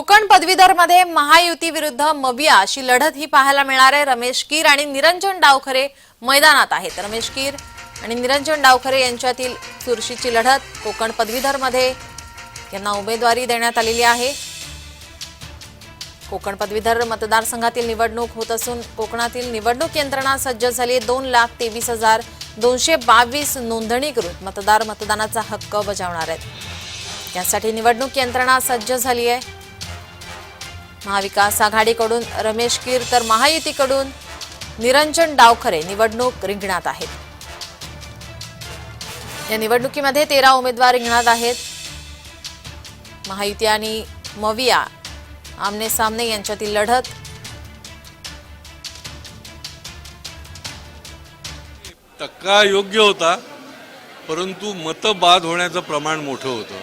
कोकण पदवीधरमध्ये महायुती विरुद्ध मबिया अशी लढत ही पाहायला मिळणार आहे. रमेश कीर आणि निरंजन डावखरे मैदानात आहेत. रमेश कीर आणि निरंजन डावखरे यांच्यातील चुरशीची लढत कोकण पदवीधरमध्ये यांना उमेदवारी देण्यात आलेली आहे. कोकण पदवीधर मतदारसंघातील निवडणूक होत असून कोकणातील निवडणूक यंत्रणा सज्ज झाली आहे. दोन लाख तेवीस हजार दोनशे बावीस नोंदणीकृत मतदार मतदानाचा हक्क बजावणार आहेत. यासाठी निवडणूक यंत्रणा सज्ज झाली आहे. महाविकास आघाडीकडून रमेश कीर तर महायुतीकडून निरंजन डावखरे निवडणूक रिंगणात आहेत. या निवडणुकीमध्ये तेरा उमेदवार रिंगणात आहेत. महायुती आणि मविया आमने सामने यांच्यातील लढत. टक्का योग्य होता परंतु मतं बाद होण्याचं प्रमाण मोठं होतं.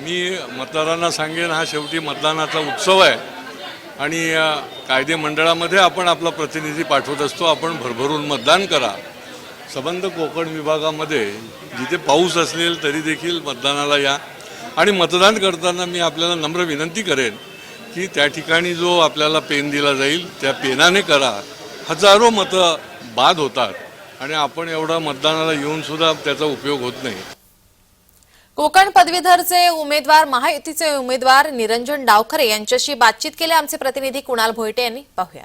मी मतदारांना सांगेन हा शेवटी मतदानाचा उत्सव आहे. आणि कायदे मंडळामध्ये आपण आपला प्रतिनिधी पाठवत असतो आपण भरभरून मतदान करा. संबंध कोकण विभागामध्ये जिथे पाऊस असेल तरी देखील मतदानाला या. आणि मतदान करताना मी आपल्याला नम्र विनंती करेन की त्या ठिकाणी जो आपल्याला पेन दिला जाईल त्या पेनाने करा. हजारो मतं बाद होतात आणि आपण एवढा मतदानाला येऊनसुद्धा त्याचा उपयोग होत नाही. कोकण पदवीधरचे उमेदवार महायुतीचे उमेदवार निरंजन डावखरे यांच्याशी बातचीत केली. आमचे प्रतिनिधी कुणाल भोयटे यांनी पाहूया.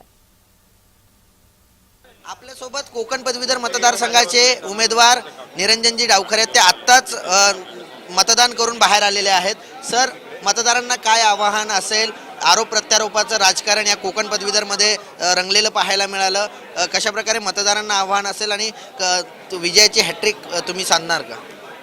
आपल्यासोबत कोकण पदवीधर मतदारसंघाचे उमेदवार निरंजनजी डावखरे आहेत. ते आत्ताच मतदान करून बाहेर आलेले आहेत. सर मतदारांना काय आव्हान असेल? आरोप प्रत्यारोपाचं राजकारण या कोकण पदवीधरमध्ये रंगलेलं पाहायला मिळालं. कशा प्रकारे मतदारांना आव्हान असेल आणि विजयाची हॅट्रिक तुम्ही सांगणार का?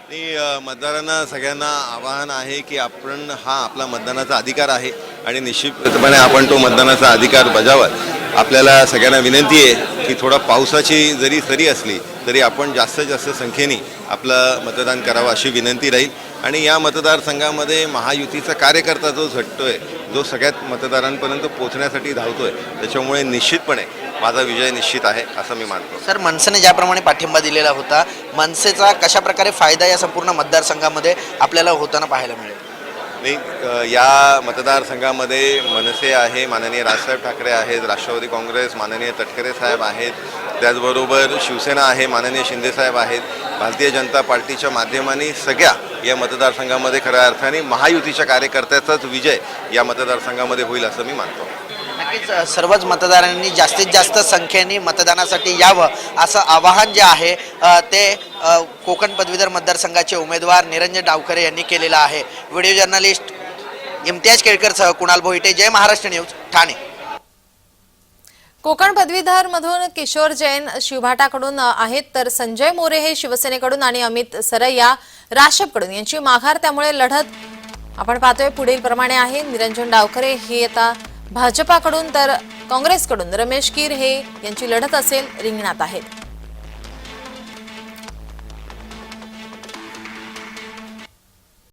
आणि मतदारांना सगळ्यांना आवाहन आहे की आपण हा आपला मतदानाचा अधिकार आहे आणि निश्चितपणे आपण तो मतदानाचा अधिकार बजावत आपल्याला सगळ्यांना विनंती आहे की थोडा पावसाची जरी सरी असली तरी आपण जास्तीत जास्त संख्येने आपलं मतदान करावं अशी विनंती राहील. आणि या मतदारसंघामध्ये महायुतीचा कार्यकर्ता जो झटतो आहे जो सगळ्यात मतदारांपर्यंत पोहोचण्यासाठी धावतोय त्याच्यामुळे निश्चितपणे माझा विजय निश्चित आहे असं मी मानतो. सर मनसेने ज्याप्रमाणे पाठिंबा दिलेला होता मनसेचा कशा प्रकारे फायदा या संपूर्ण मतदारसंघामध्ये आपल्याला होताना पाहायला मिळेल? नाही या मतदारसंघामध्ये मनसे आहे माननीय राजसाहेब ठाकरे आहेत राष्ट्रवादी काँग्रेस माननीय तटकरे साहेब आहेत त्याचबरोबर शिवसेना आहे माननीय शिंदेसाहेब आहेत भारतीय जनता पार्टीच्या माध्यमाने सगळ्या या मतदारसंघामध्ये खऱ्या अर्थाने महायुतीच्या कार्यकर्त्याचाच विजय या मतदारसंघामध्ये होईल असं मी मानतो. नक्कीच सर्वच मतदारांनी जास्तीत जास्त संख्येने मतदानासाठी यावं असं आवाहन जे आहे ते कोकण पदवीधर मतदारसंघाचे उमेदवार निरंजन डावखरे यांनी केलेलं आहे. व्हिडिओ जर्नलिस्ट इम्तियाज केळकरसह कुणाल भोईटे. जय महाराष्ट्र न्यूज ठाणे. कोकण पदवीधर मधून किशोर जैन शिवभाटाकडून आहेत तर संजय मोरे हे शिवसेनेकडून आणि अमित सरैया राशपकडून यांची माघार त्यामुळे लढत आपण पाहतोय पुढील प्रमाणे आहे. निरंजन डावखरे हे आता भाजपाकडून तर काँग्रेसकडून. रमेश कीर हे यांची लढत असेल रिंगणात आहेत.